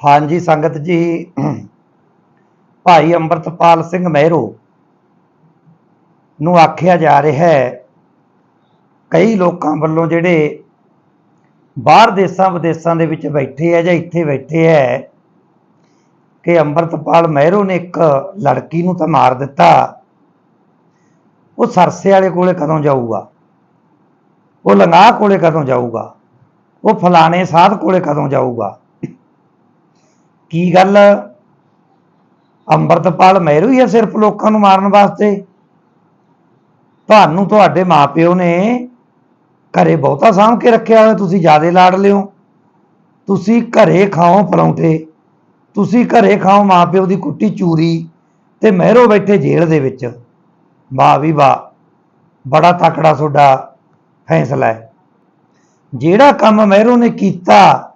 ਹਾਂਜੀ, ਸੰਗਤ ਜੀ। ਭਾਈ ਅੰਮ੍ਰਿਤਪਾਲ ਸਿੰਘ ਮਹਿਰੋ ਨੂੰ ਆਖਿਆ ਜਾ ਰਿਹਾ ਹੈ, ਕਈ ਲੋਕਾਂ ਵੱਲੋਂ ਜਿਹੜੇ ਬਾਹਰ ਦੇਸਾਂ, ਵਿਦੇਸਾਂ ਦੇ ਵਿੱਚ ਬੈਠੇ ਆ ਜਾਂ ਇੱਥੇ ਬੈਠੇ ਹੈ ਕਿ ਅੰਮ੍ਰਿਤਪਾਲ ਮਹਿਰੋ ਨੇ ਇੱਕ ਲੜਕੀ ਨੂੰ ਤਾਂ ਮਾਰ ਦਿੱਤਾ। ਉਹ ਸਰਸੇ ਵਾਲੇ ਕੋਲੇ ਕਦੋਂ ਜਾਊਗਾ? ਉਹ ਲੰਗਾਹ ਕੋਲੇ ਕਦੋਂ ਜਾਊਗਾ? ਉਹ ਫਲਾਣੇ ਸਾਧ ਕੋਲੇ ਕਦੋਂ ਜਾਊਗਾ? ਕੀ ਗੱਲ? ਅੰਮ੍ਰਿਤਪਾਲ ਮਹਿਰੂ ਹੀ ਹੈ ਸਿਰਫ ਲੋਕਾਂ ਨੂੰ ਮਾਰਨ ਵਾਸਤੇ? ਤੁਹਾਨੂੰ ਤੁਹਾਡੇ ਮਾਪਿਓ ਨੇ ਘਰੇ ਬਹੁਤਾ ਸਾਂਭ ਕੇ ਰੱਖਿਆ ਹੋਇਆ, ਤੁਸੀਂ ਜਿਆਦੇ ਲਾੜ ਲਿਓ। ਤੁਸੀਂ ਘਰੇ ਖਾਓ ਪਰੌਂਠੇ। ਤੁਸੀਂ ਘਰੇ ਖਾਓ ਮਾਪਿਓ ਦੀ ਕੁੱਟੀ ਚੂਰੀ ਤੇ ਮਹਿਰੋ ਬੈਠੇ ਜੇਲ੍ਹ ਦੇ ਵਿੱਚ। ਵਾਹ ਵੀ ਵਾਹ, ਬੜਾ ਤਕੜਾ ਤੁਹਾਡਾ ਫੈਸਲਾ ਹੈ। ਜਿਹੜਾ ਕੰਮ ਮਹਿਰੋ ਨੇ ਕੀਤਾ,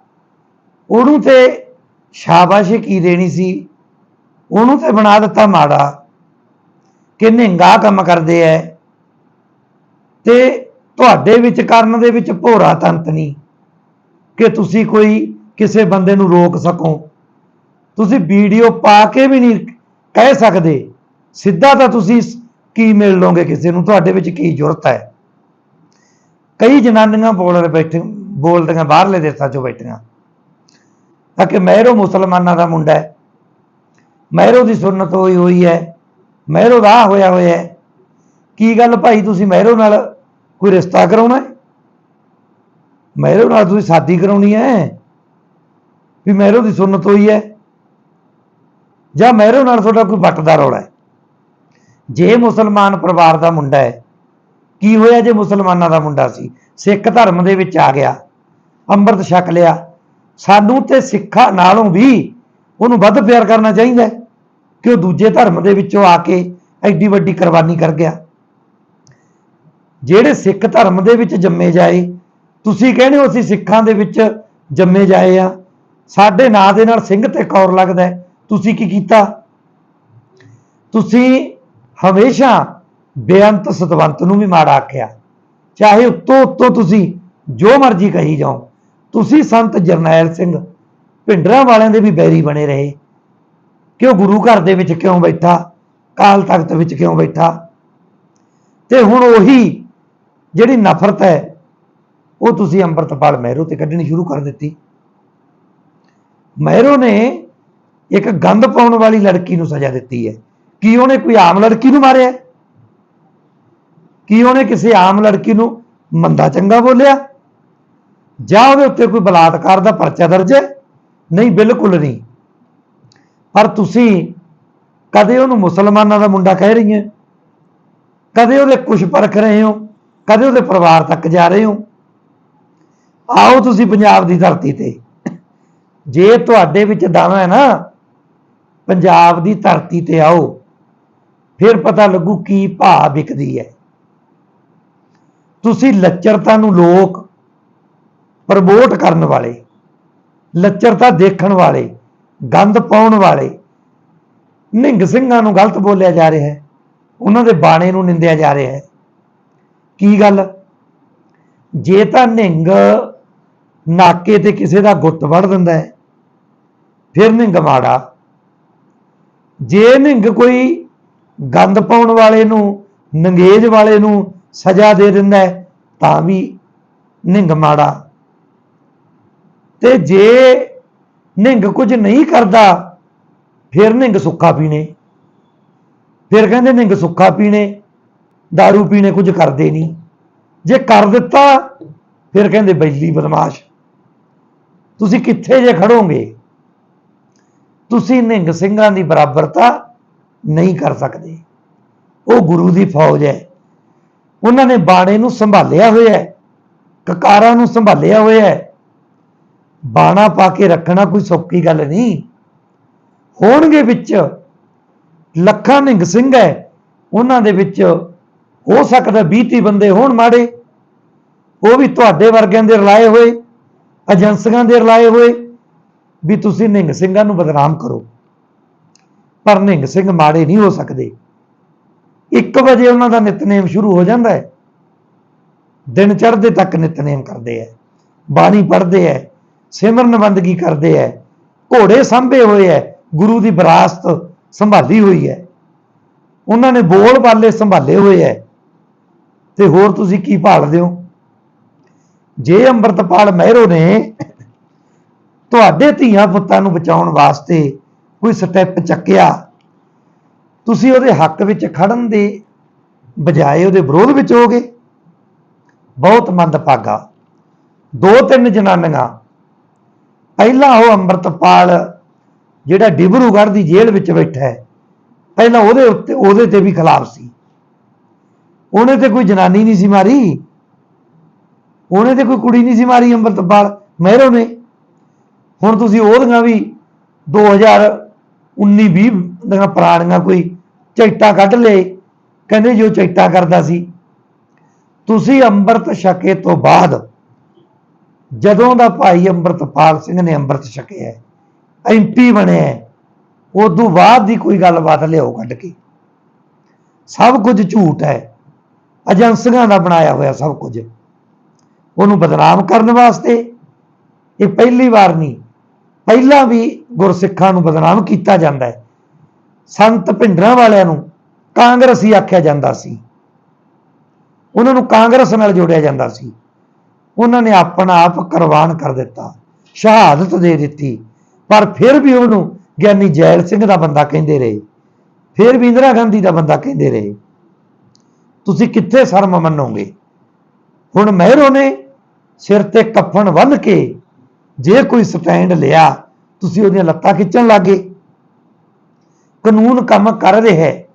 ਉਹਨੂੰ ਤੇ ਸ਼ਾਬਾਸ਼ ਕੀ ਦੇਣੀ ਸੀ? ਉਹਨੂੰ ਤੇ ਬਣਾ ਦਿੱਤਾ ਮਾੜਾ। ਕਿ ਨਿੰਗਾ ਕੰਮ ਕਰਦੇ ਐ। ਤੇ ਤੁਹਾਡੇ ਵਿੱਚ ਕਰਨ ਦੇ ਵਿੱਚ ਭੋਰਾ ਤੰਤ ਨਹੀਂ। ਕਿ ਤੁਸੀਂ ਕੋਈ ਕਿਸੇ ਬੰਦੇ ਨੂੰ ਰੋਕ ਸਕੋ। ਤੁਸੀਂ ਵੀਡੀਓ ਪਾ ਕੇ ਵੀ ਨਹੀਂ ਕਹਿ ਸਕਦੇ। ਸਿੱਧਾ ਤਾਂ ਤੁਸੀਂ ਕੀ ਮਿਲ ਲੋਗੇ ਕਿਸੇ ਨੂੰ? ਤੁਹਾਡੇ ਵਿੱਚ ਕੀ ਜ਼ਰੂਰਤ ਹੈ ਕਈ ਜਨਾਨੀਆਂ ਬੋਲ ਬੈਠੇ, ਬੋਲਦੀਆਂ ਬਾਹਰਲੇ ਦੇਸਾਂ 'ਚੋਂ ਬੈਠੀਆਂ। ਤਾਂ ਕਿ ਮਹਿਰੋ ਮੁਸਲਮਾਨਾਂ ਦਾ ਮੁੰਡਾ ਹੈ। ਮਹਿਰੋ ਦੀ ਸੁਨਨਤ ਹੋਈ ਹੋਈ ਹੈ। ਮਹਿਰੋ ਦਾ ਹੋਇਆ ਹੋਇਆ ਹੈ। ਕੀ ਗੱਲ ਭਾਈ, ਤੁਸੀਂ ਮਹਿਰੋ ਨਾਲ ਕੋਈ ਰਿਸ਼ਤਾ ਕਰਾਉਣਾ ਹੈ? ਮਹਿਰੋ ਨਾਲ ਤੁਸੀਂ ਸ਼ਾਦੀ ਕਰਾਉਣੀ ਹੈ? ਵੀ ਮਹਿਰੋ ਦੀ ਸੁਨਨਤ ਹੋਈ ਹੈ। ਜਾਂ ਮਹਿਰੋ ਨਾਲ ਤੁਹਾਡਾ ਕੋਈ ਵੱਟਦਾ ਰੌਲਾ ਹੈ? ਜੇ ਮੁਸਲਮਾਨ ਪਰਿਵਾਰ ਦਾ ਮੁੰਡਾ ਹੈ, ਕੀ ਹੋਇਆ ਜੇ ਮੁਸਲਮਾਨਾਂ ਦਾ ਮੁੰਡਾ ਸੀ? ਸਿੱਖ ਧਰਮ ਦੇ ਵਿੱਚ ਆ ਗਿਆ, ਅੰਮ੍ਰਿਤ ਛਕ ਲਿਆ ਸਾਨੂੰ ਤੇ ਸਿੱਖਾਂ ਨਾਲੋਂ ਵੀ ਉਹਨੂੰ ਵੱਧ ਪਿਆਰ ਕਰਨਾ ਚਾਹੀਦਾ ਕਿ ਉਹ ਦੂਜੇ ਧਰਮ ਦੇ ਵਿੱਚੋਂ ਆ ਕੇ ਐਡੀ ਵੱਡੀ ਕੁਰਬਾਨੀ ਕਰ ਗਿਆ। ਜਿਹੜੇ ਸਿੱਖ ਧਰਮ ਦੇ ਵਿੱਚ ਜੰਮੇ ਜਾਏ, ਤੁਸੀਂ ਕਹਿੰਦੇ ਹੋ ਅਸੀਂ ਸਿੱਖਾਂ ਦੇ ਵਿੱਚ ਜੰਮੇ ਜਾਏ ਆ, ਸਾਡੇ ਨਾਂ ਦੇ ਨਾਲ ਸਿੰਘ ਤੇ ਕੌਰ ਲੱਗਦਾ ਤੁਸੀਂ ਕੀ ਕੀਤਾ? ਤੁਸੀਂ ਹਮੇਸ਼ਾ ਬੇਅੰਤ ਸਤਵੰਤ ਨੂੰ ਵੀ ਮਾੜਾ ਆਖਿਆ, ਚਾਹੇ ਉੱਤੋਂ ਉੱਤੋਂ ਤੁਸੀਂ ਜੋ ਮਰਜ਼ੀ ਕਹੀ ਜਾਓ। ਤੁਸੀਂ ਸੰਤ ਜਰਨੈਲ ਸਿੰਘ, ਭਿੰਡਰਾਂ ਵਾਲਿਆਂ ਦੇ ਵੀ ਬੈਰੀ ਬਣੇ ਰਹੇ। ਕਿ ਉਹ ਗੁਰੂ ਘਰ ਦੇ ਵਿੱਚ ਕਿਉਂ ਬੈਠਾ? ਕਾਲ ਤਖਤ ਵਿੱਚ ਕਿਉਂ ਬੈਠਾ? ਤੇ ਹੁਣ ਉਹੀ ਜਿਹੜੀ ਨਫ਼ਰਤ ਹੈ, ਉਹ ਤੁਸੀਂ ਅੰਮ੍ਰਿਤਪਾਲ ਮਹਿਰੋ ਤੇ ਕੱਢਣੀ ਸ਼ੁਰੂ ਕਰ ਦਿੱਤੀ। ਮਹਿਰੋ ਨੇ ਇੱਕ ਗੰਦ ਪਾਉਣ ਵਾਲੀ ਲੜਕੀ ਨੂੰ ਸਜ਼ਾ ਦਿੱਤੀ ਹੈ। ਕੀ ਉਹਨੇ ਕੋਈ ਆਮ ਲੜਕੀ ਨੂੰ ਮਾਰਿਆ? ਕੀ ਉਹਨੇ ਕਿਸੇ ਆਮ ਲੜਕੀ ਨੂੰ ਮੰਦਾ ਚੰਗਾ ਬੋਲਿਆ? ਜਾਂ ਉਹਦੇ ਉੱਤੇ ਕੋਈ ਬਲਾਤਕਾਰ ਦਾ ਪਰਚਾ ਦਰਜ ਹੈ? ਨਹੀਂ, ਬਿਲਕੁਲ ਨਹੀਂ। ਪਰ ਤੁਸੀਂ ਕਦੇ ਉਹਨੂੰ ਮੁਸਲਮਾਨਾਂ ਦਾ ਮੁੰਡਾ ਕਹਿ ਰਹੀਆਂ ਕਦੇ ਉਹਦੇ ਕੁਝ ਪਰਖ ਰਹੇ ਹੋ? ਕਦੇ ਉਹਦੇ ਪਰਿਵਾਰ ਤੱਕ ਜਾ ਰਹੇ ਹੋ? ਆਓ ਤੁਸੀਂ ਪੰਜਾਬ ਦੀ ਧਰਤੀ ਤੇ। ਜੇ ਤੁਹਾਡੇ ਵਿੱਚ ਦਾਣਾ ਹੈ ਨਾ, ਪੰਜਾਬ ਦੀ ਧਰਤੀ ਤੇ ਆਓ। ਫਿਰ ਪਤਾ ਲੱਗੂ ਕੀ ਭਾਅ ਵਿਕਦੀ ਹੈ। ਤੁਸੀਂ ਲੱਚਰਤਾ ਨੂੰ ਲੋਕ ਪ੍ਰਮੋਟ ਕਰਨ ਵਾਲੇ ਲੱਚਰਤਾ ਦੇਖਣ ਵਾਲੇ, ਗੰਦ ਪਾਉਣ ਵਾਲੇ, ਨਿੰਗ ਸਿੰਘਾਂ ਨੂੰ ਗਲਤ ਬੋਲਿਆ ਜਾ ਰਿਹਾ ਹੈ, ਉਹਨਾਂ ਦੇ ਬਾਣੇ ਨੂੰ ਨਿੰਦਿਆ ਜਾ ਰਿਹਾ ਹੈ। ਕੀ ਗੱਲ? ਜੇ ਤਾਂ ਨਿੰਗ ਨਾਕੇ ਤੇ ਕਿਸੇ ਦਾ ਗੁੱਟ ਵੜ ਦਿੰਦਾ ਹੈ, ਫਿਰ ਨਿੰਗ ਮਾੜਾ। ਜੇ ਨਿੰਗ ਕੋਈ ਗੰਦ ਪਾਉਣ ਵਾਲੇ ਨੂੰ, ਨੰਗੇਜ ਵਾਲੇ ਨੂੰ ਸਜ਼ਾ ਦੇ ਦਿੰਦਾ ਹੈ, ਤਾਂ ਵੀ ਨਿੰਗ ਮਾੜਾ। ਤੇ ਜੇ ਨਿੰਗ ਕੁਝ ਨਹੀਂ ਕਰਦਾ, ਫਿਰ ਨਿੰਗ ਸੁੱਕਾ ਪੀਣੇ। ਫਿਰ ਕਹਿੰਦੇ ਨਿੰਗ ਸੁੱਕਾ ਪੀਣੇ दारू ਪੀਣੇ ਕੁਝ ਕਰਦੇ ਨਹੀਂ। ਜੇ ਕਰ ਦਿੱਤਾ, ਫਿਰ ਕਹਿੰਦੇ ਬੈਲੀ ਬਦਮਾਸ਼। ਤੁਸੀਂ ਕਿੱਥੇ ਜੇ ਖੜੋਗੇ? ਤੁਸੀਂ ਨਿੰਗ ਸਿੰਘਾਂ ਦੀ ਬਰਾਬਰਤਾ ਨਹੀਂ ਕਰ ਸਕਦੇ। ਉਹ ਗੁਰੂ ਦੀ ਫੌਜ ਹੈ। ਉਹਨਾਂ ਨੇ ਬਾਣੇ ਨੂੰ ਸੰਭਾਲਿਆ ਹੋਇਆ ਹੈ, ਕਕਾਰਾਂ ਨੂੰ ਸੰਭਾਲਿਆ ਹੋਇਆ ਹੈ। ਬਾਣਾ ਪਾ ਕੇ ਰੱਖਣਾ ਕੋਈ ਸੌਖੀ ਗੱਲ ਨਹੀਂ। ਹੋਣਗੇ ਵਿੱਚ ਲੱਖਾਂ ਨਿੰਗ ਸਿੰਘ ਹੈ, ਉਹਨਾਂ ਦੇ ਵਿੱਚ ਹੋ ਸਕਦਾ 20 30 ਬੰਦੇ ਹੋਣ ਮਾੜੇ। ਉਹ ਵੀ ਤੁਹਾਡੇ ਵਰਗਿਆਂ ਦੇ ਰਲਾਏ ਹੋਏ, ਏਜੰਸੀਆਂ ਦੇ ਰਲਾਏ ਹੋਏ, ਵੀ ਤੁਸੀਂ ਨਿੰਗ ਸਿੰਘਾਂ ਨੂੰ ਬਦਨਾਮ ਕਰੋ। ਪਰ ਨਿੰਗ ਸਿੰਘ ਮਾੜੇ ਨਹੀਂ ਹੋ ਸਕਦੇ। 1 ਵਜੇ ਉਹਨਾਂ ਦਾ ਨਿਤਨੇਮ ਸ਼ੁਰੂ ਹੋ ਜਾਂਦਾ ਹੈ। ਦਿਨ ਚੜ੍ਹਦੇ ਤੱਕ ਨਿਤਨੇਮ ਕਰਦੇ ਹੈ। ਬਾਣੀ ਪੜ੍ਹਦੇ ਹੈ। ਸਿਮਰਨ ਬੰਦਗੀ ਕਰਦੇ ਹੈ ਘੋੜੇ ਸੰਭੇ ਹੋਏ ਹੈ ਗੁਰੂ ਦੀ ਵਿਰਾਸਤ ਸੰਭਾਲੀ ਹੋਈ ਹੈ ਉਹਨਾਂ ਨੇ ਬੋਲ ਬਾਲੇ ਸੰਭਾਲੇ ਹੋਏ ਹੈ ਤੇ ਹੋਰ ਤੁਸੀਂ ਕੀ ਭਾਲਦੇ ਹੋ? ਜੇ ਅੰਮ੍ਰਿਤਪਾਲ ਮਹਿਰੋ ਨੇ ਤੁਹਾਡੇ ਧੀਆਂ ਪੁੱਤਾਂ ਨੂੰ ਬਚਾਉਣ ਵਾਸਤੇ ਕੋਈ ਸਟੈਪ ਚੱਕਿਆ, ਤੁਸੀਂ ਉਹਦੇ ਹੱਕ ਵਿੱਚ ਖੜਨ ਦੇ ਬਜਾਏ ਉਹਦੇ ਵਿਰੋਧ ਵਿੱਚ ਹੋਗੇ। ਬਹੁਤ ਮੰਦਭਾਗਾ। ਦੋ ਤਿੰਨ ਜਨਾਨੀਆਂ ਪਹਿਲਾਂ ਉਹ ਅੰਮ੍ਰਿਤਪਾਲ, ਜਿਹੜਾ ਡਿਬਰੂਗੜ੍ਹ ਦੀ ਜੇਲ੍ਹ ਵਿੱਚ ਬੈਠਾ ਹੈ, ਪਹਿਲਾਂ ਉਹਦੇ ਉੱਤੇ, ਉਹਦੇ ਤੇ ਵੀ ਖਿਲਾਫ ਸੀ। ਉਹਨੇ ਤੇ ਕੋਈ ਜਨਾਨੀ ਨਹੀਂ ਸੀ ਮਾਰੀ। ਉਹਨੇ ਤੇ ਕੋਈ ਕੁੜੀ ਨਹੀਂ ਸੀ ਮਾਰੀ ਅੰਮ੍ਰਿਤਪਾਲ, ਮਹਿਰੋ ਨੇ। ਹੁਣ ਤੁਸੀਂ ਉਹਦੀਆਂ ਵੀ 2019 20 ਦੀਆਂ ਪੁਰਾਣੀਆਂ ਕੋਈ ਚੈਟਾ ਕੱਢ ਲਏ। ਕਹਿੰਦੇ ਜੋ ਚੈਟਾ ਕਰਦਾ ਸੀ। ਤੁਸੀਂ ਅੰਮ੍ਰਿਤ ਛਕੇ ਤੋਂ ਬਾਅਦ ਜਦੋਂ ਦਾ ਭਾਈ ਅੰਮ੍ਰਿਤਪਾਲ ਸਿੰਘ ਨੇ ਅੰਮ੍ਰਿਤ ਛਕਿਆ ਐਮਪੀ ਬਣਿਆ, ਉਦੋਂ ਬਾਅਦ ਦੀ ਕੋਈ ਗੱਲਬਾਤ ਲਿਆਓ ਕੱਢ ਕੇ। ਸਭ ਕੁਝ ਝੂਠ ਹੈ। ਏਜੰਸੀਆਂ ਦਾ ਬਣਾਇਆ ਹੋਇਆ ਸਭ ਕੁਝ। ਉਹਨੂੰ ਬਦਨਾਮ ਕਰਨ ਵਾਸਤੇ ਇਹ ਪਹਿਲੀ ਵਾਰ ਨਹੀਂ, ਪਹਿਲਾਂ ਵੀ ਗੁਰਸਿੱਖਾਂ ਨੂੰ ਬਦਨਾਮ ਕੀਤਾ ਜਾਂਦਾ ਹੈ। ਸੰਤ ਭਿੰਡਰਾਂ ਵਾਲਿਆਂ ਨੂੰ ਕਾਂਗਰਸੀ ਆਖਿਆ ਜਾਂਦਾ ਸੀ। ਉਹਨਾਂ ਨੂੰ ਕਾਂਗਰਸ ਨਾਲ ਜੋੜਿਆ ਜਾਂਦਾ ਸੀ। ਉਹਨਾਂ ਨੇ ਆਪਣਾ ਆਪ ਕੁਰਬਾਨ ਕਰ ਦਿੱਤਾ, ਸ਼ਹਾਦਤ ਦੇ ਦਿੱਤੀ। ਪਰ ਫਿਰ ਵੀ ਉਹਨੂੰ ਗਿਆਨੀ ਜੈਲ ਸਿੰਘ ਦਾ ਬੰਦਾ ਕਹਿੰਦੇ ਰਹੇ, ਫਿਰ ਵੀ ਇੰਦਰਾ ਗਾਂਧੀ ਦਾ ਬੰਦਾ ਕਹਿੰਦੇ ਰਹੇ, ਤੁਸੀਂ ਕਿੱਥੇ ਸ਼ਰਮ ਮੰਨੋਗੇ? ਹੁਣ ਮਹਿਰੋ ਨੇ ਸਿਰ ਤੇ ਕਫਨ ਬੰਨ੍ਹ ਕੇ ਜੇ ਕੋਈ ਸਟੈਂਡ ਲਿਆ, ਤੁਸੀਂ ਉਹਦੀਆਂ ਲੱਤਾਂ ਖਿੱਚਣ ਲੱਗੇ ਕਾਨੂੰਨ ਕੰਮ ਕਰ ਰਿਹਾ ਹੈ,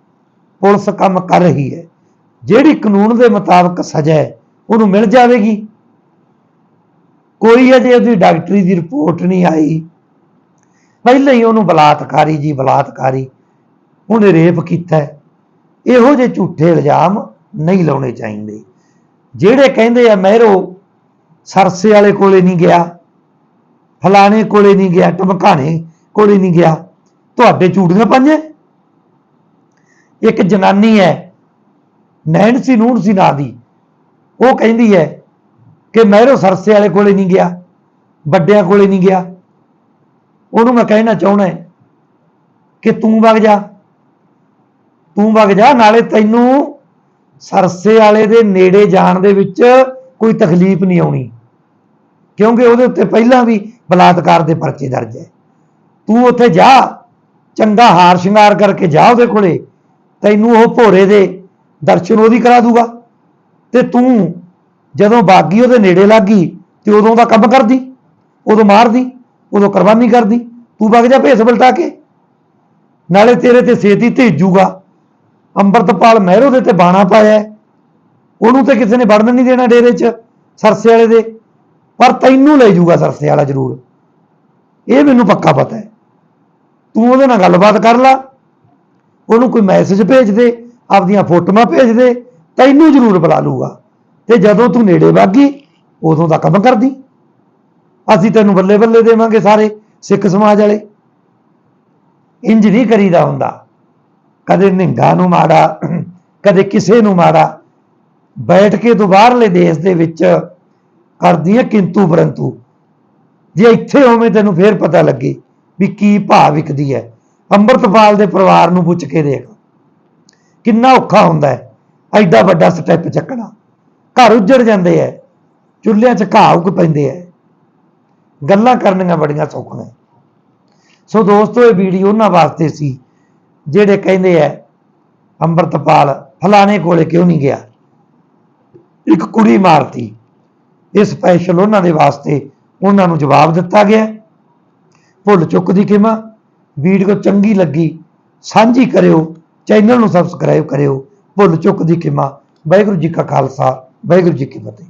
ਪੁਲਿਸ ਕੰਮ ਕਰ ਰਹੀ ਹੈ। ਜਿਹੜੀ ਕਾਨੂੰਨ ਦੇ ਮੁਤਾਬਕ ਸਜ਼ਾ ਹੈ, ਉਹਨੂੰ ਮਿਲ ਜਾਵੇਗੀ। ਕੋਈ ਅਜੇ ਉਹਦੀ ਡਾਕਟਰੀ ਦੀ ਰਿਪੋਰਟ ਨਹੀਂ ਆਈ। ਪਹਿਲਾਂ ਹੀ ਉਹਨੂੰ ਬਲਾਤਕਾਰੀ ਜੀ, ਬਲਾਤਕਾਰੀ। ਉਹਨੇ ਰੇਪ ਕੀਤਾ। ਇਹੋ ਜਿਹੇ ਝੂਠੇ ਇਲਜ਼ਾਮ ਨਹੀਂ ਲਾਉਣੇ ਚਾਹੀਦੇ। ਜਿਹੜੇ ਕਹਿੰਦੇ ਆ, ਮਹਿਰੋ, ਸਰਸੇ ਵਾਲੇ ਕੋਲੇ ਨਹੀਂ ਗਿਆ, ਫਲਾਣੇ ਕੋਲੇ ਨਹੀਂ ਗਿਆ ਟਮਕਾਣੇ ਕੋਲੇ ਨਹੀਂ ਗਿਆ। ਤੁਹਾਡੇ ਝੂੜੀਆਂ ਪਾਈਆਂ ਇੱਕ ਜਨਾਨੀ ਹੈ ਨੈਣਸੀ ਨੂਣ ਸੀ ਨਾਂ ਦੀ। ਉਹ ਕਹਿੰਦੀ ਹੈ ਕਿ ਮਹਿਰੋ ਸਰਸੇ ਵਾਲੇ ਕੋਲੇ ਨਹੀਂ ਗਿਆ, ਵੱਡਿਆਂ ਕੋਲੇ ਨਹੀਂ ਗਿਆ। ਉਹਨੂੰ ਮੈਂ ਕਹਿਣਾ ਚਾਹਣਾ ਕਿ ਤੂੰ ਵਗ ਜਾ, ਤੂੰ ਵਗ ਜਾ, ਨਾਲੇ ਤੈਨੂੰ ਸਰਸੇ ਵਾਲੇ ਦੇ ਨੇੜੇ ਜਾਣ ਦੇ ਵਿੱਚ ਕੋਈ ਤਕਲੀਫ ਨਹੀਂ ਆਉਣੀ। ਕਿਉਂਕਿ ਉਹਦੇ ਉੱਤੇ ਪਹਿਲਾਂ ਵੀ ਬਲਾਤਕਾਰ ਦੇ ਪਰਚੇ ਦਰਜ ਹੈ। ਤੂੰ ਉੱਥੇ ਜਾ, ਚੰਗਾ ਹਾਰ ਸ਼ਿੰਗਾਰ ਕਰਕੇ ਜਾ ਉਹਦੇ ਕੋਲੇ, ਤੈਨੂੰ ਉਹ ਭੋਰੇ ਦੇ ਦਰਸ਼ਨ ਉਹਦੀ ਕਰਾ ਦੂਗਾ। ਤੇ ਤੂੰ ਜਦੋਂ ਬਾਗੀ ਉਹਦੇ ਨੇੜੇ ਲੱਗੀ ਤੇ ਉਦੋਂ ਦਾ ਕੰਮ ਕਰਦੀ, ਉਦੋਂ ਮਾਰਦੀ, ਉਦੋਂ ਕੁਰਬਾਨੀ ਕਰਦੀ, ਤੂੰ ਵਗ ਜਾ ਭੇਸ ਬਲਟਾ ਕੇ ਨਾਲੇ ਤੇਰੇ ਤੇ ਸੇਤੀ ਭੇਜੂਗਾ। ਅੰਮ੍ਰਿਤਪਾਲ ਮਹਿਰੋ ਦੇ ਤੇ ਬਾਣਾ ਪਾਇਆ ਉਹਨੂੰ ਤੇ ਕਿਸੇ ਨੇ ਵੜਨ ਨਹੀਂ ਦੇਣਾ ਡੇਰੇ 'ਚ, ਸਰਸੇ ਵਾਲੇ ਦੇ। ਪਰ ਤੈਨੂੰ ਲੈ ਜਾਊਗਾ ਸਰਸੇ ਵਾਲਾ ਜ਼ਰੂਰ। ਇਹ ਮੈਨੂੰ ਪੱਕਾ ਪਤਾ ਹੈ। ਤੂੰ ਉਹਦੇ ਨਾਲ ਗੱਲਬਾਤ ਕਰ ਲੈ। ਉਹਨੂੰ ਕੋਈ ਮੈਸੇਜ ਭੇਜ ਦੇ, ਆਪਦੀਆਂ ਫੋਟੋਆਂ ਭੇਜ ਦੇ। ਤੈਨੂੰ ਜ਼ਰੂਰ ਬੁਲਾ ਲੂਗਾ। ਤੇ ਜਦੋਂ ਤੂੰ ਨੇੜੇ ਵਾਗੀ ਉਦੋਂ ਦਾ ਕੰਮ ਕਰਦੀ। ਅਸੀਂ ਤੈਨੂੰ ਬੱਲੇ ਬੱਲੇ ਦੇਵਾਂਗੇ ਸਾਰੇ ਸਿੱਖ ਸਮਾਜ ਵਾਲੇ। ਇੰਜ ਨਹੀਂ ਕਰੀਦਾ ਹੁੰਦਾ। ਕਦੇ ਨਿੰਗਾ ਨੂੰ ਮਾੜਾ, ਕਦੇ ਕਿਸੇ ਨੂੰ ਮਾੜਾ। ਬੈਠ ਕੇ ਤੋਂ ਬਾਹਰਲੇ ਦੇਸ਼ ਦੇ ਵਿੱਚ ਕਰਦੀ ਹੈ ਕਿੰਤੂ ਪਰੰਤੂ। ਜੇ ਇੱਥੇ ਹੋਵੇਂ ਤੈਨੂੰ ਫੇਰ ਪਤਾ ਲੱਗੇ ਵੀ ਕੀ ਭਾਅ ਵਿਕਦੀ ਹੈ ਅੰਮ੍ਰਿਤਪਾਲ ਦੇ ਪਰਿਵਾਰ ਨੂੰ ਪੁੱਛ ਕੇ ਦੇਖ। ਕਿੰਨਾ ਔਖਾ ਹੁੰਦਾ ਹੈ ਐਡਾ ਵੱਡਾ ਸਟੈਪ ਚੱਕਣਾ। ਘਰ ਉੱਜੜ ਜਾਂਦੇ ਐ। ਚੁੱਲ੍ਹਿਆਂ 'ਚ ਘਾਹ ਉੱਗ ਪੈਂਦੇ ਐ। ਗੱਲਾਂ ਕਰਨੀਆਂ ਬੜੀਆਂ ਸੌਖੀਆਂ ਸੋ ਦੋਸਤੋ, ਇਹ ਵੀਡੀਓ ਉਹਨਾਂ ਵਾਸਤੇ ਸੀ ਜਿਹੜੇ ਕਹਿੰਦੇ ਐ, ਅੰਮ੍ਰਿਤਪਾਲ ਫਲਾਣੇ ਕੋਲੇ ਕਿਉਂ ਨਹੀਂ ਗਿਆ? ਇੱਕ ਕੁੜੀ ਮਾਰਤੀ। ਇਹ ਸਪੈਸ਼ਲ ਉਹਨਾਂ ਦੇ ਵਾਸਤੇ ਉਹਨਾਂ ਨੂੰ ਜਵਾਬ ਦਿੱਤਾ ਗਿਆ। ਭੁੱਲ ਚੁੱਕ ਦੀ ਕਿਮਾ ਵੀਡੀਓ ਚੰਗੀ ਲੱਗੀ, ਸਾਂਝੀ ਕਰਿਓ, ਚੈਨਲ ਨੂੰ ਸਬਸਕ੍ਰਾਈਬ ਕਰਿਓ। ਭੁੱਲ ਚੁੱਕ ਦੀ ਕਿਮਾ ਵਾਹਿਗੁਰੂ ਜੀ ਕਾ ਖਾਲਸਾ। ਵਾਹਿਗੁਰੂ ਜੀ ਕੀ ਫਤਿਹ।